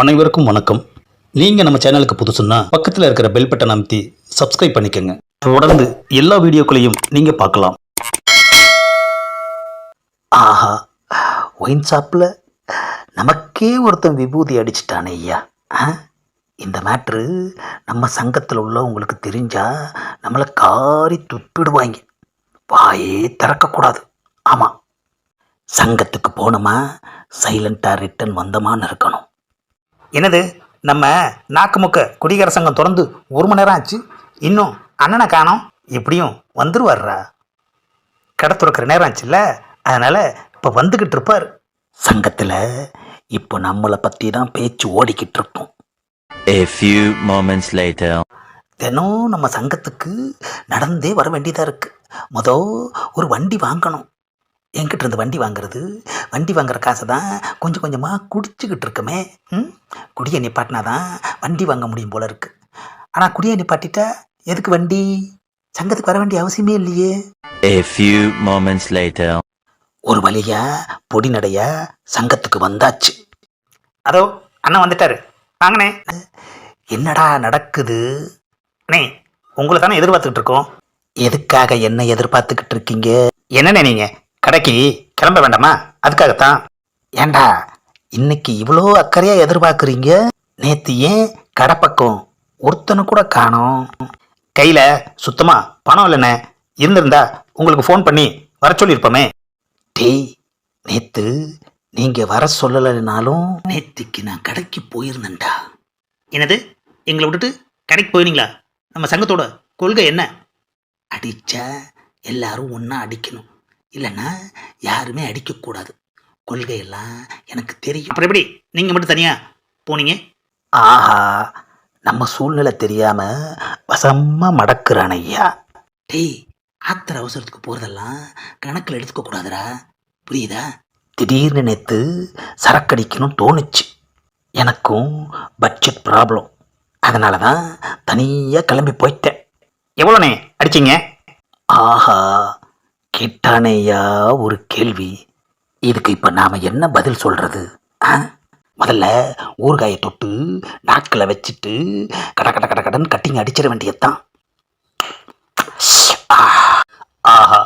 அனைவருக்கும் வணக்கம். நீங்கள் நம்ம சேனலுக்கு புதுசுன்னா பக்கத்தில் இருக்கிற பெல் பட்டன் அமைத்தி சப்ஸ்கிரைப் பண்ணிக்கோங்க. தொடர்ந்து எல்லா வீடியோக்களையும் நீங்கள் பார்க்கலாம். ஆஹா ஒயின் ஷாப்பில் நமக்கே ஒருத்தன் விபூதி அடிச்சிட்டானே ஐயா. இந்த மேட்ரு நம்ம சங்கத்தில் உள்ளவங்களுக்கு தெரிஞ்சா நம்மளை காரி துப்பிடுவாங்க. வாயே திறக்கக்கூடாது. ஆமாம் சங்கத்துக்கு போனோமா? சைலண்ட்டாக ரிட்டன் வந்தோமான்னு இருக்கணும். என்னது? நம்ம நாக்குமுக்க குடிகார சங்கம் திறந்து ஒரு மணி நேரம் ஆச்சு. இன்னும் அண்ணனை காணோம். எப்படியும் வந்துருவார்ரா கடை துறக்கிற நேரம் ஆச்சுல்ல? அதனால் இப்போ வந்துக்கிட்டு இருப்பார். சங்கத்தில் இப்போ நம்மளை பற்றி தான் பேச்சு ஓடிக்கிட்டு இருக்கோம் A few moments later. தினம் நம்ம சங்கத்துக்கு நடந்தே வர வேண்டியதாக இருக்குது மொதல் ஒரு வண்டி வாங்கணும். என்கிட்ட இருந்து வண்டி வாங்குறது. வண்டி வாங்குற காசை தான் கொஞ்சம் கொஞ்சமாக குடிச்சுக்கிட்டு இருக்கமே. ம்? குடியை நிப்பாட்டினா தான் வண்டி வாங்க முடியும் போல இருக்கு. ஆனால் குடியை நிப்பாட்டிட்டா எதுக்கு வண்டி? சங்கத்துக்கு வர வேண்டிய அவசியமே இல்லையே. A few moments later. ஒரு வழியா பொடி நடைய சங்கத்துக்கு வந்தாச்சு. அதோ அண்ணன் வந்துட்டாரு. வாங்கண்ணே. என்னடா நடக்குது? அண்ணே உங்களை தானே எதிர்பார்த்துக்கிட்டு இருக்கோம். எதுக்காக என்ன எதிர்பார்த்துக்கிட்டு இருக்கீங்க? என்னண்ணே நீங்க? கடைக்கு கிளம்ப வேண்டாமா? அதுக்காகத்தான். ஏண்டா இன்னைக்கு இவ்வளோ அக்கறையா எதிர்பார்க்குறீங்க? நேற்று ஏன் கடை பக்கம் ஒருத்தனை கூட காணோம். கையில் சுத்தமாக பணம் இல்லைண்ணே இருந்திருந்தா உங்களுக்கு ஃபோன் பண்ணி வர சொல்லியிருப்போமே. டேய் நேத்து நீங்க வர சொல்லலைனாலும் நேற்றுக்கு நான் கடைக்கு போயிருந்தேன்டா. என்னது? எங்களை விட்டுட்டு கடைக்கு போயிருந்தீங்களா? நம்ம சங்கத்தோட கொள்கை என்ன? அடிச்சா எல்லாரும் ஒன்றா அடிக்கணும். இல்லைன்னா யாருமே அடிக்கக்கூடாது கொள்கையெல்லாம் எனக்கு தெரியும். அப்புறம் எப்படி? நீங்கள் மட்டும் தனியாக போனீங்க? ஆஹா நம்ம சூழ்நிலை தெரியாம வசமா மடக்குறான் ஐயா. டேய் ஆத்திர அவசரத்துக்கு போகிறதெல்லாம் கணக்கில் எடுத்துக்க கூடாதுடா. புரியுதா? திடீர்னு நேற்று சரக்கடிக்கணும் தோணுச்சு. எனக்கும் பட்ஜெட் ப்ராப்ளம் அதனால தான் தனியாக கிளம்பி போயிட்டேன். எவ்வளோண்ணே? அடிச்சிங்க? ஆஹா கேட்டானேயா ஒரு கேள்வி. இதுக்கு இப்போ நாம் என்ன பதில் சொல்கிறது ஆ? முதல்ல ஊறுகாயை தொட்டு நாக்கில் வச்சுட்டு கட கட கட கடன் கட்டிங் அடிச்சிட வேண்டியதுதான். ஆஹா.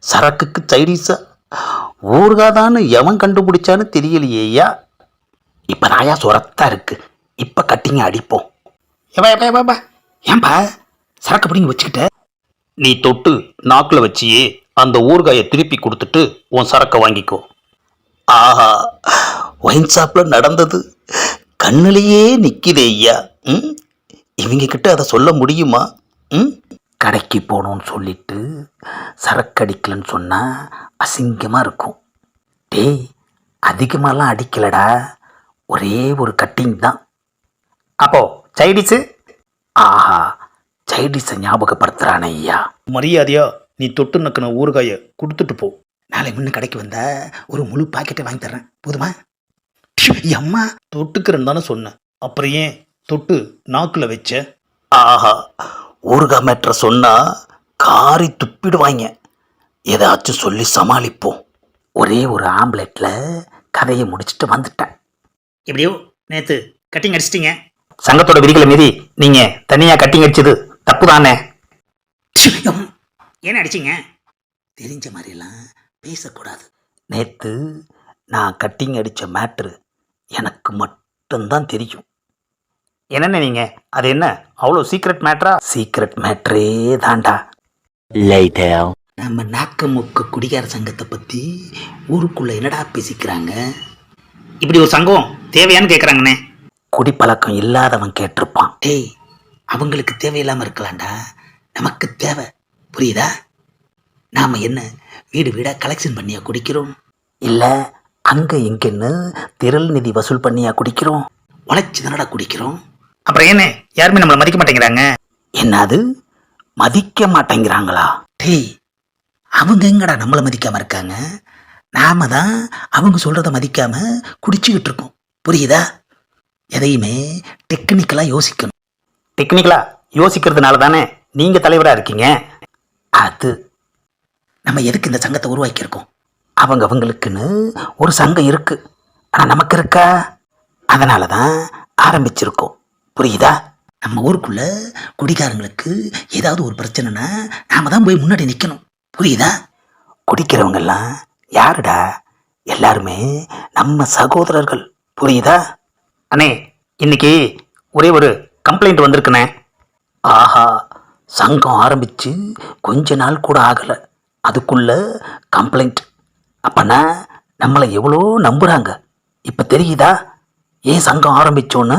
சரக்குக்கு சைடிஸா ஊறுகாதான்னு எவன் கண்டுபிடிச்சான்னு தெரியலையேயா? இப்போ நாயா சுரத்தா இருக்கு. இப்போ கட்டிங்க அடிப்போம். ஏவா ஏப்பா ஏப்பா ஏன்பா? சரக்கு பிடிங்க வச்சுக்கிட்ட. நீ தொட்டு நாக்கில் வச்சியே. அந்த ஊறுகாயை திருப்பி கொடுத்துட்டு உன் சரக்கை வாங்கிக்கோ. ஆஹா ஒயின் ஷாப்பில் நடந்தது. கண்ணிலேயே நிற்கிதே ஐயா. ம்? இவங்க கிட்ட அதை சொல்ல முடியுமா? ம்? கடைக்கு போகணும்னு சொல்லிட்டு சரக்கடிக்கலன்னு சொன்னால் அசிங்கமாக இருக்கும். டேய் அதிகமாகலாம் அடிக்கலடா. ஒரே ஒரு கட்டிங் தான். அப்போ சைடிஸு ஆஹா சைடிஸை ஞாபகப்படுத்துகிறானே ஐயா. மரியாதையா நீ தொட்டு நக்கின ஊறுகாயை கொடுத்துட்டு போ. நாளை முன்ன கடைக்கு வந்த ஒரு முழு பாக்கெட்டை வாங்கி தர்றேன். போதுமா? அம்மா. தொட்டுக்கிறேன்னு தானே சொன்னேன் அப்புறம் ஏன் தொட்டு நாக்கில் வச்ச? ஆஹா ஊறுகாய் மேட்ரை சொன்னா காரி துப்பிடுவாங்க. ஏதாச்சும் சொல்லி சமாளிப்போம். ஒரே ஒரு ஆம்லெட்டில் கதையை முடிச்சுட்டு வந்துட்டேன். எப்படியோ நேற்று கட்டிங் அடிச்சிட்டிங்க. சங்கத்தோட விதிகளை மீறி நீங்கள் தனியாக கட்டிங் அடிச்சது தப்பு தானே ஏன் அடிச்சிங்க? தெரிஞ்ச மாதிரிலாம் பேசக்கூடாது. நேற்று நான் கட்டிங் அடித்த மேட்ரு எனக்கு மட்டும்தான் தெரியும். என்னென்ன நீங்கள் அது என்ன? அவ்வளோ சீக்ரெட் மேட்ரா சீக்ரெட் மேட்ரே தாண்டா. நம்ம நாக்க முக்க குடிகார சங்கத்தை பற்றி ஊருக்குள்ள என்னடா பேசிக்கிறாங்க? இப்படி ஒரு சங்கம் தேவையான்னு கேட்குறாங்கண்ணே குடிப்பழக்கம் இல்லாதவன் கேட்டிருப்பான். டேய் அவங்களுக்கு தேவையில்லாமல் இருக்கலாம்டா. நமக்கு தேவை. புரியுதா? நாம் என்ன வீடு வீடாக கலெக்ஷன் பண்ணியா குடிக்கிறோம்? இல்லை அங்கே இங்கேன்னு திரள் நிதி வசூல் பண்ணியா குடிக்கிறோம்? உழைச்சி தானடா குடிக்கிறோம்? அப்புறம் என்ன யாருமே நம்மளை மதிக்க மாட்டேங்கிறாங்க? என்னது? மதிக்க மாட்டேங்கிறாங்களா? டேய் அவங்க எங்கடா நம்மளை மதிக்காம இருக்காங்க? நாம தான் அவங்க சொல்றத மதிக்காம குடிச்சுக்கிட்டு இருக்கோம். புரியுதா? எதையுமே டெக்னிக்கலாக யோசிக்கணும். டெக்னிக்கலாக யோசிக்கிறதுனால தானே நீங்கள் தலைவராக இருக்கீங்க? அது. நம்ம எதுக்கு இந்த சங்கத்தை உருவாக்கியிருக்கோம்? அவங்க அவங்களுக்குன்னு ஒரு சங்கம் இருக்கு. ஆனால் நமக்கு இருக்கா? அதனால தான் ஆரம்பிச்சிருக்கோம். புரியுதா? நம்ம ஊருக்குள்ள குடிகாரங்களுக்கு ஏதாவது ஒரு பிரச்சனைனா நாம தான் போய் முன்னாடி நிற்கணும் புரியுதா? குடிக்கிறவங்கெல்லாம் யாருடா? எல்லாருமே நம்ம சகோதரர்கள். புரியுதா? அண்ணே இன்னைக்கு ஒரே ஒரு கம்ப்ளைண்ட் வந்திருக்குண்ணே. ஆஹா சங்கம் ஆரம்பிச்சு கொஞ்ச நாள் கூட ஆகலை. அதுக்குள்ள கம்ப்ளைண்ட் அப்பனா நம்மளை எவ்வளோ நம்புகிறாங்க இப்போ தெரியுதா? ஏன் சங்கம் ஆரம்பிச்சோன்னு?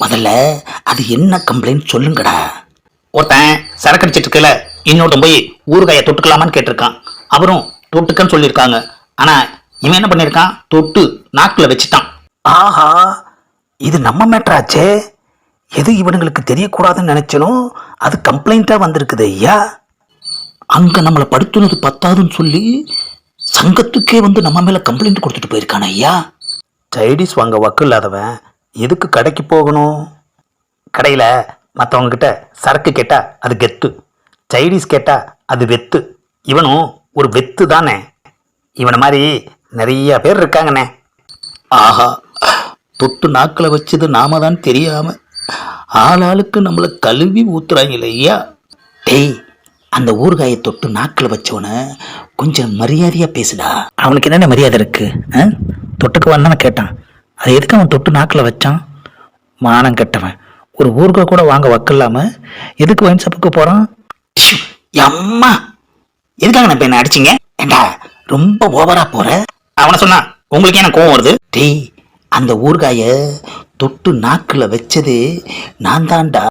முதல்ல அது என்ன கம்ப்ளைண்ட் சொல்லுங்கடா. ஒருத்தன் சரக்கு அடிச்சிட்டு இருக்கல இன்னொருத்தன் போய் ஊறுகாயை தொட்டுக்கலாமான்னு கேட்டிருக்கான். அவரும் தொட்டுக்கன்னு சொல்லியிருக்காங்க. ஆனால் இவன் என்ன பண்ணியிருக்கான்? தொட்டு நாக்கில் வச்சுட்டான். ஆஹா இது நம்ம மேட்ராச்சே எது இவனுங்களுக்கு தெரியக்கூடாதுன்னு நினைச்சனும் அது கம்ப்ளைண்ட்டாக வந்திருக்குது ஐயா. அங்கே நம்மளை படுத்துனது பத்தாதுன்னு சொல்லி சங்கத்துக்கே வந்து நம்ம மேலே கம்ப்ளைண்ட் கொடுத்துட்டு போயிருக்கான ஐயா. சைடிஸ் வாங்க வக்கு இல்லாதவன். எதுக்கு கடைக்கு போகணும்? கடையில் மற்றவங்கக்கிட்ட சரக்கு கேட்டால் அது கெத்து. சைடிஸ் கேட்டால் அது வெத்து. இவனும் ஒரு வெத்து தானே. இவனை மாதிரி நிறைய பேர் இருக்காங்கண்ணே. ஆஹா. தொட்டு நாக்கில் வச்சது நாம தான் தெரியாம ஆளாளுக்கு நம்மளை கழுவி ஊத்துறாங்களே ஐயா டேய் அந்த ஊறுகாயை தொட்டு நாக்கில் வச்சவன கொஞ்சம் மரியாதையா பேசுடா. அவனுக்கு என்னென்ன மரியாதை இருக்கு? தொட்டுக்கு வந்தானே கேட்டான். அது எதுக்கு அவன் தொட்டு நாக்கில் வச்சான்? மானம் கெட்டவன். ஒரு ஊறுகாய் கூட வாங்க வக்கில்லாம எதுக்கு வைன் ஷாப்புக்கு போறான்? அம்மா எதுக்காக நான் என்ன அடிச்சிங்க? ஏண்டா ரொம்ப ஓவரா போற? அவனை சொன்னா உங்களுக்கு என்ன கோவம் வருது? டேய் அந்த ஊறுகாய தொட்டு நாக்கில் வச்சதே நான் தான்டா